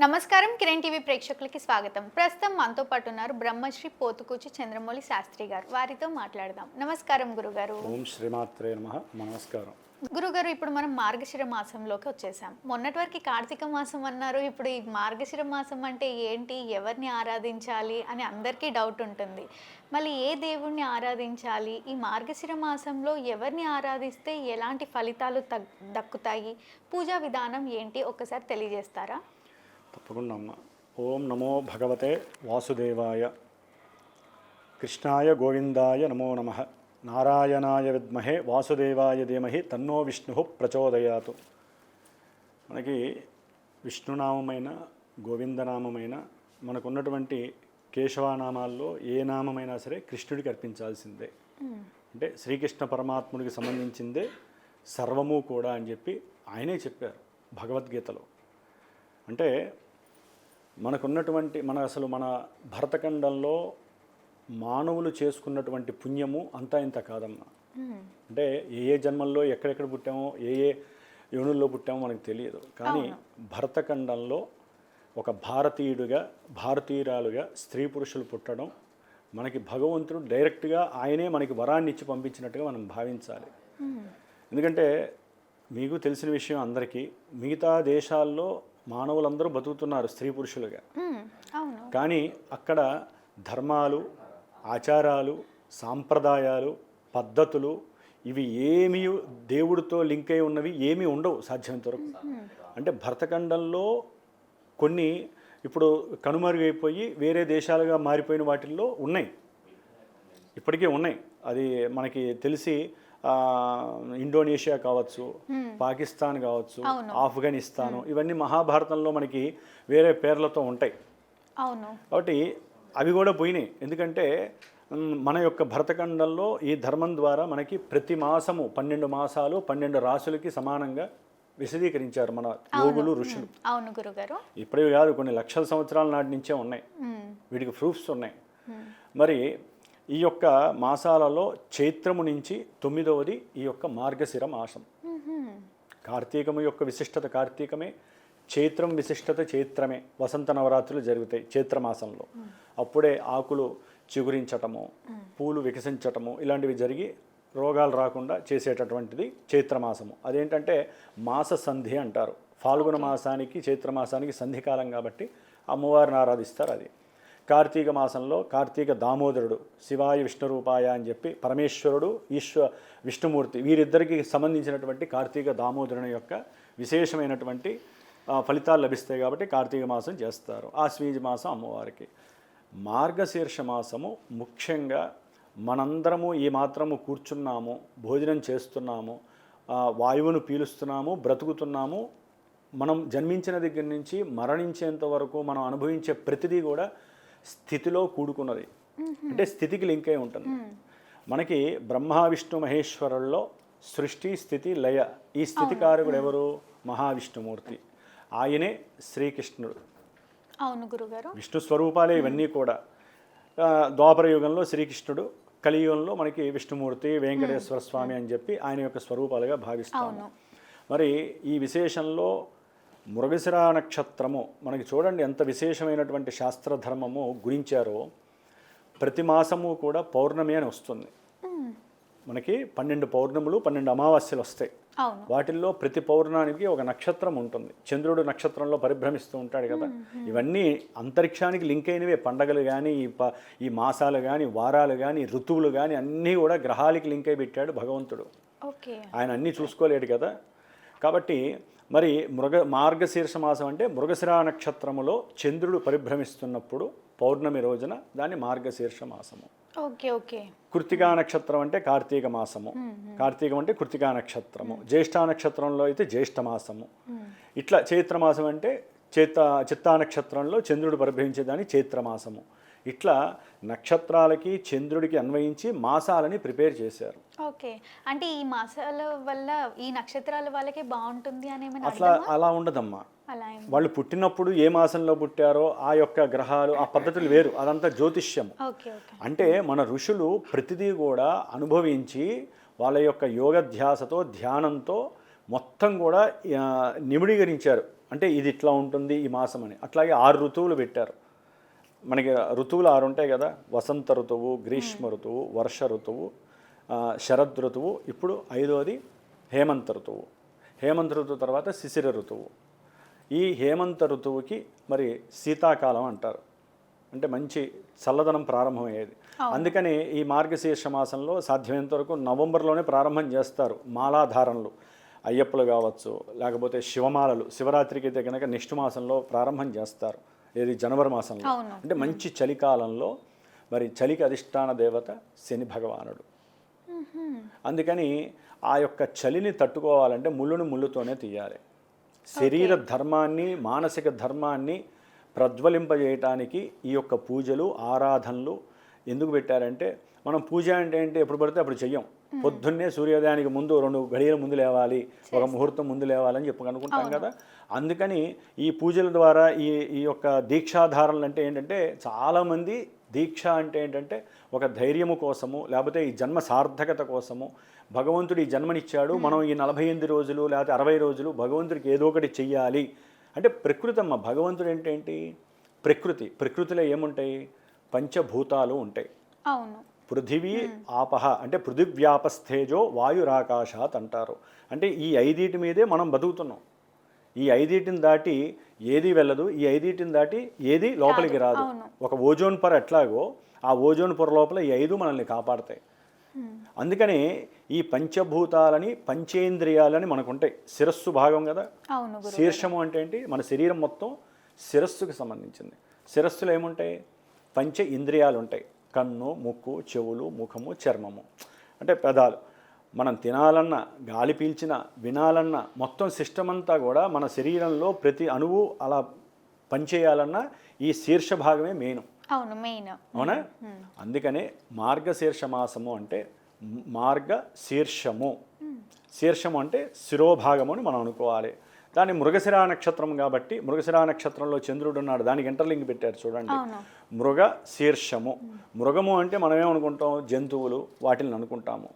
నమస్కారం కిరణ్ టీవీ ప్రేక్షకులకి స్వాగతం. ప్రస్తుతం మనతో పాటు ఉన్నారు బ్రహ్మశ్రీ పోతుకూచి చంద్రమౌళి శాస్త్రి గారు. వారితో మాట్లాడదాం. నమస్కారం గురుగారు. ఓం శ్రీమాత్రే నమ. నమస్కారం. గురుగారు ఇప్పుడు మనం మార్గశిర మాసంలోకి వచ్చేసాం. మొన్నటి వరకు కార్తీక మాసం అన్నారు. ఇప్పుడు ఈ మార్గశిర మాసం అంటే ఏంటి? ఎవరిని ఆరాధించాలి? అని అందరికీ డౌట్ ఉంటుంది. మళ్ళీ ఏ దేవుణ్ణి ఆరాధించాలి? ఈ మార్గశిర మాసంలో ఎవరిని ఆరాధిస్తే ఎలాంటి ఫలితాలు దక్కుతాయి? పూజా విధానం ఏంటి? ఒకసారి తెలియజేస్తారా? తప్పకుండా అమ్మ. ఓం నమో భగవతే వాసుదేవాయ. కృష్ణాయ గోవిందాయ నమో నమ. నారాయణాయ విద్మహే వాసుదేవాయ ధీమహి తన్నో విష్ణు ప్రచోదయాతు. మనకి విష్ణునామమైన గోవిందనామమైన మనకున్నటువంటి కేశవనామాల్లో ఏ నామమైనా సరే కృష్ణుడికి అర్పించాల్సిందే. అంటే శ్రీకృష్ణ పరమాత్ముడికి సంబంధించిందే సర్వము కూడా అని చెప్పి ఆయనే చెప్పారు భగవద్గీతలో. అంటే మనకున్నటువంటి మన అసలు మన భరతఖండంలో మానవులు చేసుకున్నటువంటి పుణ్యము అంతా ఇంత కాదమ్మా. అంటే ఏ ఏ జన్మల్లో ఎక్కడెక్కడ పుట్టామో ఏ ఏ యోనుల్లో పుట్టామో మనకు తెలియదు. కానీ భరతఖండంలో ఒక భారతీయుడిగా భారతీయురాలుగా స్త్రీ పురుషులు పుట్టడం మనకి భగవంతుడు డైరెక్ట్గా ఆయనే మనకి వరాన్ని ఇచ్చి పంపించినట్టుగా మనం భావించాలి. ఎందుకంటే మీకు తెలిసిన విషయం అందరికీ మిగతా దేశాల్లో మానవులందరూ బతుకుతున్నారు స్త్రీ పురుషులుగా. కానీ అక్కడ ధర్మాలు ఆచారాలు సాంప్రదాయాలు పద్ధతులు ఇవి ఏమీ దేవుడితో లింక్ అయి ఉన్నవి ఏమీ ఉండవు సాధ్యమైనంత వరకు. అంటే భరతఖండంలో కొన్ని ఇప్పుడు కనుమరుగైపోయి వేరే దేశాలుగా మారిపోయిన వాటిల్లో ఉన్నాయి. ఇప్పటికీ ఉన్నాయి. అది మనకి తెలిసి ఇండోనేషియా కావచ్చు పాకిస్తాన్ కావచ్చు ఆఫ్ఘనిస్తాను ఇవన్నీ మహాభారతంలో మనకి వేరే పేర్లతో ఉంటాయి. అవును. కాబట్టి అవి కూడా పోయినాయి. ఎందుకంటే మన యొక్క భరతఖండంలో ఈ ధర్మం ద్వారా మనకి ప్రతి మాసము పన్నెండు మాసాలు పన్నెండు రాసులకి సమానంగా విశదీకరించారు మన యోగులు ఋషులు. అవును గురుగారు. ఇప్పుడే కాదు కొన్ని లక్షల సంవత్సరాల నాటి నుంచే ఉన్నాయి. వీటికి ప్రూఫ్స్ ఉన్నాయి. మరి ఈ యొక్క మాసాలలో చైత్రము నుంచి తొమ్మిదవది ఈ యొక్క మార్గశిర మాసం. కార్తీకము యొక్క విశిష్టత కార్తీకమే చైత్రం విశిష్టత చైత్రమే వసంత నవరాత్రులు జరుగుతాయి చైత్రమాసంలో అప్పుడే ఆకులు చిగురించటము పూలు వికసించటము ఇలాంటివి జరిగి రోగాలు రాకుండా చేసేటటువంటిది చైత్రమాసము అదేంటంటే మాస సంధి అంటారు. ఫాల్గుణ మాసానికి చైత్రమాసానికి సంధికాలం కాబట్టి అమ్మవారిని ఆరాధిస్తారు అది. కార్తీక మాసంలో కార్తీక దామోదరుడు శివాయ విష్ణురూపాయ అని చెప్పి పరమేశ్వరుడు ఈశ్వ విష్ణుమూర్తి వీరిద్దరికి సంబంధించినటువంటి కార్తీక దామోదరుని యొక్క విశేషమైనటువంటి ఫలితాలు లభిస్తాయి కాబట్టి కార్తీక మాసం చేస్తారు. ఆశ్వీజ మాసం అమ్మవారికి. మార్గశీర్ష మాసము ముఖ్యంగా మనందరము ఈ మాత్రము కూర్చున్నాము భోజనం చేస్తున్నాము వాయువును పీలుస్తున్నాము బ్రతుకుతున్నాము. మనం జన్మించిన దగ్గర నుంచి మరణించేంత వరకు మనం అనుభవించే ప్రతిదీ కూడా స్థితిలో కూడుకున్నది. అంటే స్థితికి లింక్ అయి ఉంటుంది మనకి బ్రహ్మ విష్ణు మహేశ్వరుల్లో సృష్టి స్థితి లయ ఈ స్థితికారకుడు ఎవరు మహావిష్ణుమూర్తి. ఆయనే శ్రీకృష్ణుడు. అవును గురుగారు. విష్ణు స్వరూపాలే ఇవన్నీ కూడా. ద్వాపర యుగంలో శ్రీకృష్ణుడు కలియుగంలో మనకి విష్ణుమూర్తి వెంకటేశ్వర స్వామి అని చెప్పి ఆయన యొక్క స్వరూపాలుగా భావిస్తాము. మరి ఈ విశేషంలో మృగశిర నక్షత్రము మనకి చూడండి ఎంత విశేషమైనటువంటి శాస్త్రధర్మము గురించారో ప్రతి మాసము కూడా పౌర్ణమి అని వస్తుంది. మనకి పన్నెండు పౌర్ణములు పన్నెండు అమావాస్యలు వస్తాయి. వాటిల్లో ప్రతి పౌర్ణానికి ఒక నక్షత్రం ఉంటుంది. చంద్రుడు నక్షత్రంలో పరిభ్రమిస్తూ ఉంటాడు కదా. ఇవన్నీ అంతరిక్షానికి లింక్ అయినవే. పండగలు కానీ ఈ ప ఈ మాసాలు కానీ వారాలు కానీ ఋతువులు కానీ అన్నీ కూడా గ్రహాలకి లింక్ అయి పెట్టాడు భగవంతుడు. ఆయన అన్నీ చూసుకోలేడు కదా. కాబట్టి మరి మృగ మార్గశీర్ష మాసం అంటే మృగశిర నక్షత్రములో చంద్రుడు పరిభ్రమిస్తున్నప్పుడు పౌర్ణమి రోజున దాన్ని మార్గశీర్ష మాసము. Okay okay. కృతికా నక్షత్రం అంటే కార్తీక మాసము. కార్తీకం అంటే కృతికా నక్షత్రము. జ్యేష్ఠ నక్షత్రంలో అయితే జ్యేష్ఠ మాసము. ఇట్లా చైత్రమాసం అంటే చేత చిత్తా నక్షత్రంలో చంద్రుడు పరిభ్రమించేదాన్ని చైత్రమాసము ఇట్లా నక్షత్రాలకి చంద్రుడికి అన్వయించి మాసాలని ప్రిపేర్ చేశారు. ఓకే. అంటే ఈ మాసాల వల్ల ఈ నక్షత్రాల వాళ్ళకే బాగుంటుంది అని అట్లా? అలా ఉండదమ్మా. వాళ్ళు పుట్టినప్పుడు ఏ మాసంలో పుట్టారో ఆ యొక్క గ్రహాలు ఆ పద్ధతులు వేరు. అదంతా జ్యోతిష్యం అంటే మన ఋషులు ప్రతిదీ కూడా అనుభవించి వాళ్ళ యొక్క యోగధ్యాసతో ధ్యానంతో మొత్తం కూడా నిమిడీకరించారు. అంటే ఇది ఇట్లా ఉంటుంది ఈ మాసం అని. అట్లాగే ఆరు ఋతువులు పెట్టారు. మనకి ఋతువులు ఆరు ఉంటాయి కదా. వసంత ఋతువు గ్రీష్మ ఋతువు వర్ష ఋతువు శరద్ ఋతువు ఇప్పుడు ఐదోది హేమంత ఋతువు. హేమంత ఋతువు తర్వాత శిశిర ఋతువు. ఈ హేమంత ఋతువుకి మరి శీతాకాలం అంటారు. అంటే మంచి చల్లదనం ప్రారంభమయ్యేది. అందుకని ఈ మార్గశీర్ష మాసంలో సాధ్యమైనంత వరకు నవంబర్లోనే ప్రారంభం చేస్తారు మాలాధారణలు. అయ్యప్పలు కావచ్చు లేకపోతే శివమాలలు శివరాత్రికి అయితే కనుక నెక్స్ట్ మాసంలో ప్రారంభం చేస్తారు. ఏది జనవరి మాసంలో. అంటే మంచి చలికాలంలో మరి చలికి అధిష్టాన దేవత శని భగవానుడు. అందుకని ఆ యొక్క చలిని తట్టుకోవాలంటే ముళ్ళును ముళ్ళుతోనే తీయాలి. శరీర ధర్మాన్ని మానసిక ధర్మాన్ని ప్రజ్వలింపజేయటానికి ఈ యొక్క పూజలు ఆరాధనలు ఎందుకు పెట్టారంటే మనం పూజ అంటే ఏంటి ఎప్పుడు పడితే అప్పుడు చెయ్యం. పొద్దున్నే సూర్యోదయానికి ముందు రెండు గడియల ముందు లేవాలి ఒక ముహూర్తం ముందు లేవాలని చెప్పి అనుకుంటాం కదా. అందుకని ఈ పూజల ద్వారా ఈ ఈ యొక్క దీక్షాధారణలు అంటే ఏంటంటే చాలామంది దీక్ష అంటే ఏంటంటే ఒక ధైర్యము కోసము లేకపోతే ఈ జన్మ సార్థకత కోసము. భగవంతుడు ఈ జన్మనిచ్చాడు మనం ఈ నలభై ఎనిమిది రోజులు లేకపోతే అరవై రోజులు భగవంతుడికి ఏదో ఒకటి చెయ్యాలి. అంటే ప్రకృతి అమ్మ భగవంతుడు అంటే ఏంటి? ప్రకృతి ప్రకృతిలో ఏముంటాయి? పంచభూతాలు ఉంటాయి. అవును. పృథివీ ఆపహ అంటే పృథివ్యాపస్థేజో వాయురాకాశాత్ అంటారు. అంటే ఈ ఐదీటి మీదే మనం బతుకుతున్నాం. ఈ ఐదీటిని దాటి ఏది వెళ్ళదు ఈ ఐదీటిని దాటి ఏది లోపలికి రాదు. ఒక ఓజోన్ పొర ఎట్లాగో ఆ ఓజోన్ పొర లోపల ఈ ఐదు మనల్ని కాపాడతాయి. అందుకని ఈ పంచభూతాలని పంచేంద్రియాలని మనకు ఉంటాయి శిరస్సు భాగం కదా? శీర్షము అంటే ఏంటి? మన శరీరం మొత్తం శిరస్సుకి సంబంధించింది. శిరస్సులో ఏముంటాయి? పంచ ఇంద్రియాలు ఉంటాయి కన్ను ముక్కు చెవులు ముఖము చర్మము. అంటే పెదాలు. మనం తినాలన్నా గాలి పీల్చిన వినాలన్నా మొత్తం సిస్టమ్ అంతా కూడా మన శరీరంలో ప్రతి అణువు అలా పనిచేయాలన్నా ఈ శీర్ష భాగమే మెయిన్. అవును మెయిన్. అవునా? అందుకనే మార్గశీర్ష మాసము అంటే మార్గ శీర్షము. శీర్షము అంటే శిరోభాగము అని మనం అనుకోవాలి. దాని మృగశిరా నక్షత్రం కాబట్టి మృగశిరా నక్షత్రంలో చంద్రుడు ఉన్నాడు. దానికి ఇంటర్లింక్ పెట్టారు చూడండి. మృగ శీర్షము. మృగము అంటే మనమేమనుకుంటాం జంతువులు వాటిని అనుకుంటాము.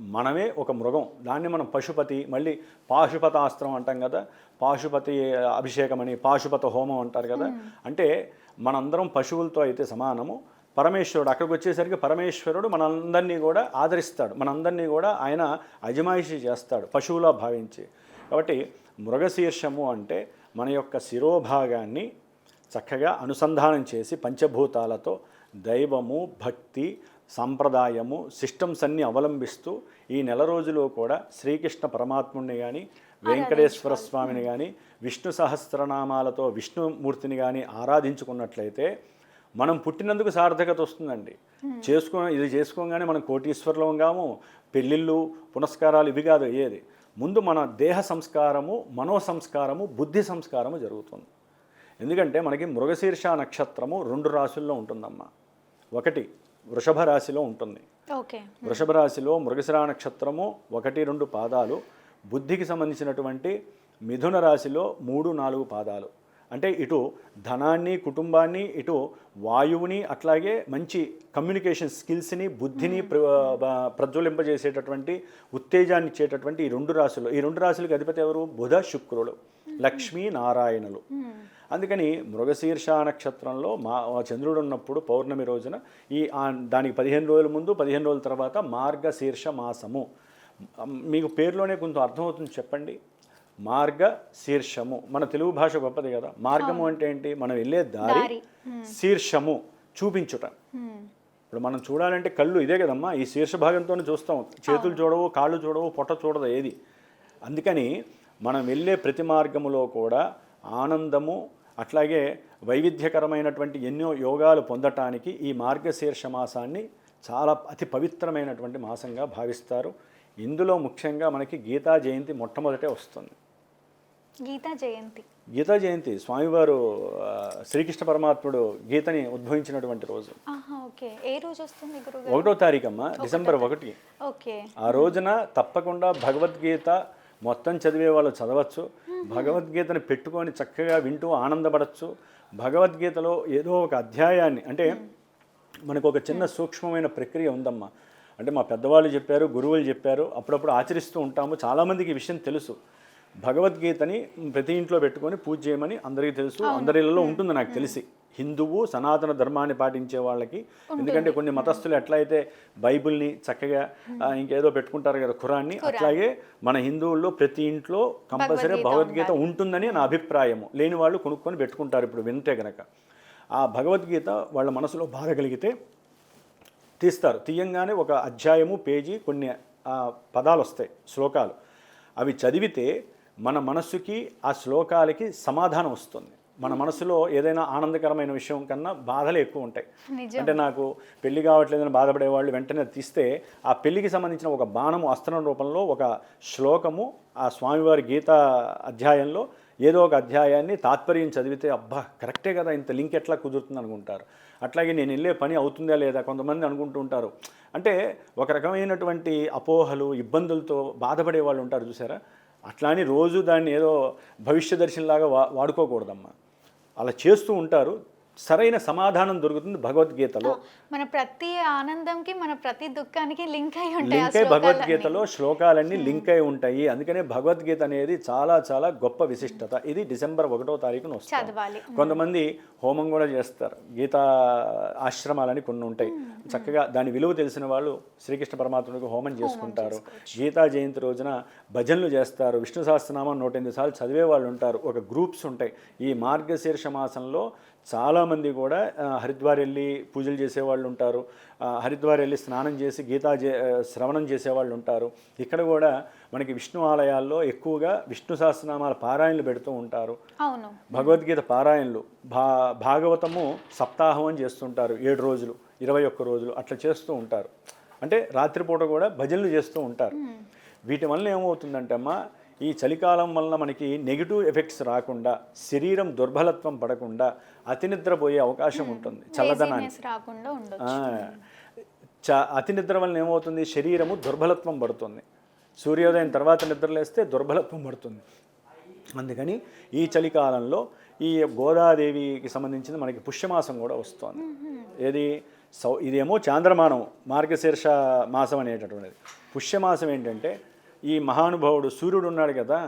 మనమే ఒక మృగం. దాన్ని మనం పశుపతి మళ్ళీ పాశుపతాస్త్రం అంటాం కదా. పాశుపతి అభిషేకం అని పాశుపత హోమం అంటారు కదా. అంటే మనందరం పశువులతో అయితే సమానము. పరమేశ్వరుడు అక్కడికి వచ్చేసరికి పరమేశ్వరుడు మనందరినీ కూడా ఆదరిస్తాడు. మనందరినీ కూడా ఆయన అజమాయిషి చేస్తాడు పశువులా భావించి. కాబట్టి మృగశీర్షము అంటే మన యొక్క శిరోభాగాన్ని చక్కగా అనుసంధానం చేసి పంచభూతాలతో దైవము భక్తి సంప్రదాయము సిస్టమ్స్ అన్ని అవలంబిస్తూ ఈ నెల రోజులు కూడా శ్రీకృష్ణ పరమాత్ముడిని కానీ వెంకటేశ్వర స్వామిని కానీ విష్ణు సహస్రనామాలతో విష్ణుమూర్తిని కానీ ఆరాధించుకున్నట్లయితే మనం పుట్టినందుకు సార్థకత వస్తుందండి. చేసుకో ఇది చేసుకోగానే మనం కోటీశ్వరులం కాము. పెళ్ళిళ్ళు పునస్కారాలు ఇవి కాదు అయ్యేది. ముందు మన దేహ సంస్కారము మనో సంస్కారము బుద్ధి సంస్కారము జరుగుతుంది. ఎందుకంటే మనకి మృగశీర్ష నక్షత్రము రెండు రాశుల్లో ఉంటుందమ్మా. ఒకటి వృషభ రాశిలో ఉంటుంది. ఓకే. వృషభ రాశిలో మృగశిర నక్షత్రము ఒకటి రెండు పాదాలు. బుద్ధికి సంబంధించినటువంటి మిథున రాశిలో మూడు నాలుగు పాదాలు. అంటే ఇటు ధనాన్ని కుటుంబాన్ని ఇటు వాయువుని అట్లాగే మంచి కమ్యూనికేషన్ స్కిల్స్ని బుద్ధిని ప్రజ్వలింపజేసేటటువంటి ఉత్తేజాన్ని ఇచ్చేటటువంటి ఈ రెండు రాశులు. ఈ రెండు రాశులకు అధిపతి ఎవరు? బుధ శుక్రుడు. లక్ష్మీ నారాయణులు. అందుకని మృగశీర్ష నక్షత్రంలో మా చంద్రుడు ఉన్నప్పుడు పౌర్ణమి రోజున ఈ దానికి పదిహేను రోజుల ముందు పదిహేను రోజుల తర్వాత మార్గశీర్ష మాసము. మీకు పేరులోనే కొంచెం అర్థమవుతుంది చెప్పండి. మార్గ శీర్షము మన తెలుగు భాష గొప్పది కదా. మార్గము అంటే ఏంటి? మనం వెళ్ళే దారి. శీర్షము చూపించుట. ఇప్పుడు మనం చూడాలంటే కళ్ళు ఇదే కదమ్మా. ఈ శీర్ష భాగంతోనే చూస్తాం. చేతులు చూడవు కాళ్ళు చూడవు పొట్ట చూడదు ఏది. అందుకని మనం వెళ్ళే ప్రతి మార్గములో కూడా ఆనందము అట్లాగే వైవిధ్యకరమైనటువంటి ఎన్నో యోగాలు పొందటానికి ఈ మార్గశీర్ష మాసాన్ని చాలా అతి పవిత్రమైనటువంటి మాసంగా భావిస్తారు. ఇందులో ముఖ్యంగా మనకి గీతా జయంతి మొట్టమొదటే వస్తుంది. గీతా జయంతి. గీతా జయంతి. స్వామివారు శ్రీకృష్ణ పరమాత్ముడు గీతని ఉద్భవించినటువంటి రోజు. ఏ రోజు వస్తుంది ఒకటో తారీఖమ్మా డిసెంబర్ ఒకటి. ఓకే. ఆ రోజున తప్పకుండా భగవద్గీత మొత్తం చదివే వాళ్ళు చదవచ్చు. భగవద్గీతని పెట్టుకొని చక్కగా వింటూ ఆనందపడచ్చు. భగవద్గీతలో ఏదో ఒక అధ్యాయాన్ని అంటే మనకు ఒక చిన్న సూక్ష్మమైన ప్రక్రియ ఉందమ్మా. అంటే మా పెద్దవాళ్ళు చెప్పారు గురువులు చెప్పారు. అప్పుడప్పుడు ఆచరిస్తూ ఉంటాము. చాలామందికి ఈ విషయం తెలుసు. భగవద్గీతని ప్రతి ఇంట్లో పెట్టుకొని పూజ చేయమని అందరికీ తెలుసు. అందరి ఇళ్ళలో ఉంటుంది నాకు తెలిసి. హిందువు సనాతన ధర్మాన్ని పాటించే వాళ్ళకి. ఎందుకంటే కొన్ని మతస్థులు ఎట్లయితే బైబిల్ని చక్కగా ఇంకేదో పెట్టుకుంటారు కదా ఖురాన్ని అట్లాగే మన హిందువుల్లో ప్రతి ఇంట్లో కంపల్సరీ భగవద్గీత ఉంటుందని నా అభిప్రాయము. లేని వాళ్ళు కొనుక్కొని పెట్టుకుంటారు ఇప్పుడు వింటే గనక. ఆ భగవద్గీత వాళ్ళ మనసులో బాధ కలిగితే తీస్తారు. తీయంగానే ఒక అధ్యాయము పేజీ కొన్ని పదాలు వస్తాయి శ్లోకాలు. అవి చదివితే మన మనస్సుకి ఆ శ్లోకాలకి సమాధానం వస్తుంది. మన మనసులో ఏదైనా ఆనందకరమైన విషయం కన్నా బాధలు ఎక్కువ ఉంటాయి. అంటే నాకు పెళ్ళి కావట్లేదని బాధపడే వాళ్ళు వెంటనే తీస్తే ఆ పెళ్ళికి సంబంధించిన ఒక బాణము అస్త్రం రూపంలో ఒక శ్లోకము ఆ స్వామివారి గీత అధ్యాయంలో ఏదో ఒక అధ్యాయాన్ని తాత్పర్యం చదివితే అబ్బా కరెక్టే కదా ఇంత లింక్ ఎట్లా కుదురుతుంది అనుకుంటారు. అట్లాగే నేను వెళ్ళే పని అవుతుందా లేదా కొంతమంది అనుకుంటూ ఉంటారు. అంటే ఒక రకమైనటువంటి అపోహలు ఇబ్బందులతో బాధపడే వాళ్ళు ఉంటారు చూసారా? అట్లా అని రోజు దాన్ని ఏదో భవిష్యదర్శనలాగా వా వాడుకోకూడదమ్మా. అలా చేస్తూ ఉంటారు. సరైన సమాధానం దొరుకుతుంది భగవద్గీతలో. మన ప్రతి ఆనందంకి మన ప్రతి దుఃఖానికి లింక్ అయి ఉంటాయి లింక్ అయి. భగవద్గీతలో శ్లోకాలన్నీ లింక్ అయి ఉంటాయి. అందుకనే భగవద్గీత అనేది చాలా చాలా గొప్ప విశిష్టత. ఇది డిసెంబర్ ఒకటో తారీఖున వస్తుంది. చదవాలి. కొంతమంది హోమం కూడా చేస్తారు. గీతా ఆశ్రమాలని కొన్ని ఉంటాయి. చక్కగా దాని విలువ తెలిసిన వాళ్ళు శ్రీకృష్ణ పరమాత్ముడికి హోమం చేసుకుంటారు. గీతా జయంతి రోజున భజనలు చేస్తారు. విష్ణు సహస్రనామం నూట ఎనిమిది సార్లు చదివే వాళ్ళు ఉంటారు. ఒక గ్రూప్స్ ఉంటాయి. ఈ మార్గశీర్ష మాసంలో చాలామంది కూడా హరిద్వార్ వెళ్ళి పూజలు చేసేవాళ్ళు ఉంటారు. హరిద్వార్ వెళ్ళి స్నానం చేసి గీతా శ్రవణం చేసేవాళ్ళు ఉంటారు. ఇక్కడ కూడా మనకి విష్ణు ఆలయాల్లో ఎక్కువగా విష్ణు సహస్రనామాల పారాయణలు పెడుతూ ఉంటారు. అవును. భగవద్గీత పారాయణలు భా భాగవతము సప్తాహం అని చేస్తుంటారు. ఏడు రోజులు ఇరవై ఒక్క రోజులు అట్లా చేస్తూ ఉంటారు. అంటే రాత్రిపూట కూడా భజనలు చేస్తూ ఉంటారు. వీటి వల్ల ఏమవుతుందంటే అమ్మా ఈ చలికాలం వలన మనకి నెగిటివ్ ఎఫెక్ట్స్ రాకుండా శరీరం దుర్బలత్వం పడకుండా అతి నిద్రపోయే అవకాశం ఉంటుంది. ఆ, చ అతి నిద్ర వలన ఏమవుతుంది? శరీరము దుర్బలత్వం పడుతుంది. సూర్యోదయం తర్వాత నిద్రలేస్తే దుర్బలత్వం పడుతుంది. అందుకని ఈ చలికాలంలో ఈ గోదాదేవికి సంబంధించిన మనకి పుష్యమాసం కూడా వస్తుంది. ఏది? సౌ ఇదేమో చాంద్రమానం మార్గశీర్ష మాసం అనేటటువంటిది. పుష్యమాసం ఏంటంటే ఈ మహానుభావుడు సూర్యుడు ఉన్నాడు కదా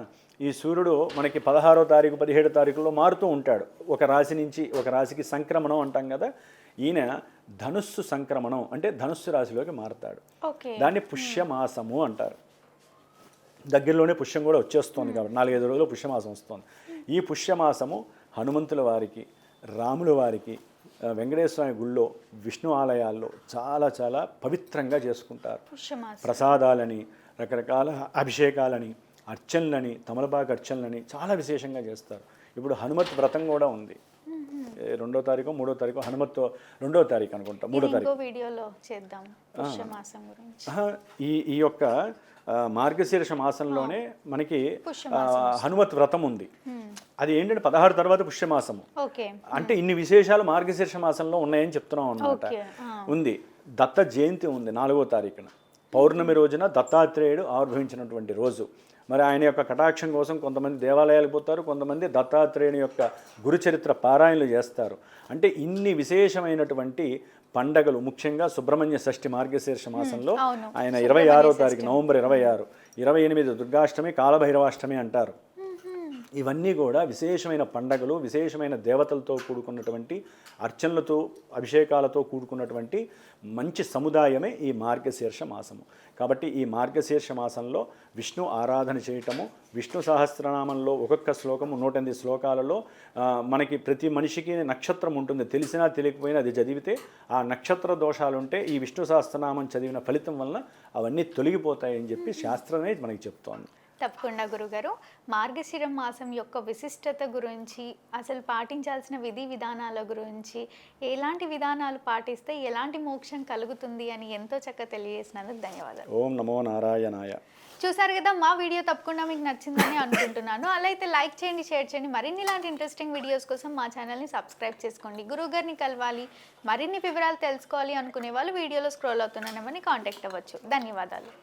ఈ సూర్యుడు మనకి పదహారో తారీఖు పదిహేడో తారీఖులో మారుతూ ఉంటాడు. ఒక రాశి నుంచి ఒక రాశికి సంక్రమణం అంటాం కదా ఈయన ధనుస్సు సంక్రమణం అంటే ధనుస్సు రాశిలోకి మారుతాడు. దాన్ని పుష్యమాసము అంటారు. దగ్గరలోనే పుష్యం కూడా వచ్చేస్తుంది కాబట్టి నాలుగైదు రోజులు పుష్యమాసం వస్తుంది. ఈ పుష్యమాసము హనుమంతుల వారికి రాముల వారికి వెంకటేశ్వర గుళ్ళో విష్ణు ఆలయాల్లో చాలా చాలా పవిత్రంగా చేసుకుంటారు. ప్రసాదాలని రకరకాల అభిషేకాలని అర్చనలని తమలపాకు అర్చనలని చాలా విశేషంగా చేస్తారు. ఇప్పుడు హనుమత్ వ్రతం కూడా ఉంది. రెండో తారీఖు మూడో తారీఖు హనుమత్ రెండో తారీఖు అనుకుంటా మూడో తారీఖు. వీడియోలో చేద్దాం ఈ ఈ యొక్క మార్గశీర్ష మాసంలోనే మనకి హనుమత్ వ్రతం ఉంది. అది ఏంటంటే పదహారు తర్వాత పుష్యమాసము. అంటే ఇన్ని విశేషాలు మార్గశీర్ష మాసంలో ఉన్నాయని చెప్తున్నాం ఆ. ఉంది. దత్త జయంతి ఉంది నాలుగో తారీఖున. పౌర్ణమి రోజున దత్తాత్రేయుడు ఆవిర్భవించినటువంటి రోజు. మరి ఆయన యొక్క కటాక్షం కోసం కొంతమంది దేవాలయాలకు పోతారు కొంతమంది దత్తాత్రేయుని యొక్క గురుచరిత్ర పారాయణలు చేస్తారు. అంటే ఇన్ని విశేషమైనటువంటి పండగలు ముఖ్యంగా సుబ్రహ్మణ్య షష్ఠి మార్గశీర్ష మాసంలో. ఆయన ఇరవై ఆరో తారీఖు నవంబర్ ఇరవై ఆరు. ఇరవై ఎనిమిది దుర్గాష్టమి కాలభైరవాష్టమి అంటారు. ఇవన్నీ కూడా విశేషమైన పండగలు విశేషమైన దేవతలతో కూడుకున్నటువంటి అర్చనలతో అభిషేకాలతో కూడుకున్నటువంటి మంచి సముదాయమే ఈ మార్గశీర్ష మాసము. కాబట్టి ఈ మార్గశీర్ష మాసంలో విష్ణు ఆరాధన చేయటము విష్ణు సహస్రనామంలో ఒక్కొక్క శ్లోకము నూట ఎనిమిది శ్లోకాలలో మనకి ప్రతి మనిషికి నక్షత్రం ఉంటుంది. తెలిసినా తెలియకపోయినా అది చదివితే ఆ నక్షత్ర దోషాలు ఉంటే ఈ విష్ణు సహస్రనామం చదివిన ఫలితం వలన అవన్నీ తొలగిపోతాయని చెప్పి శాస్త్రమే మనకి చెప్తోంది. తప్పకుండా గురుగారు. మార్గశిరం మాసం యొక్క విశిష్టత గురించి అసలు పాటించాల్సిన విధి విధానాల గురించి ఎలాంటి విధానాలు పాటిస్తే ఎలాంటి మోక్షం కలుగుతుంది అని ఎంతో చక్కగా తెలియజేసినందుకు ధన్యవాదాలు. ఓం నమో నారాయణాయ. చూసారు కదా మా వీడియో తప్పకుండా మీకు నచ్చిందని అనుకుంటున్నాను. అలా అయితే లైక్ చేయండి షేర్ చేయండి. మరిన్ని ఇలాంటి ఇంట్రెస్టింగ్ వీడియోస్ కోసం మా ఛానల్ని సబ్స్క్రైబ్ చేసుకోండి. గురువు గారిని కలవాలి మరిన్ని వివరాలు తెలుసుకోవాలి అనుకునే వాళ్ళు వీడియోలో స్క్రోల్ అవుతున్న నెంబర్ని కాంటాక్ట్ అవ్వచ్చు. ధన్యవాదాలు.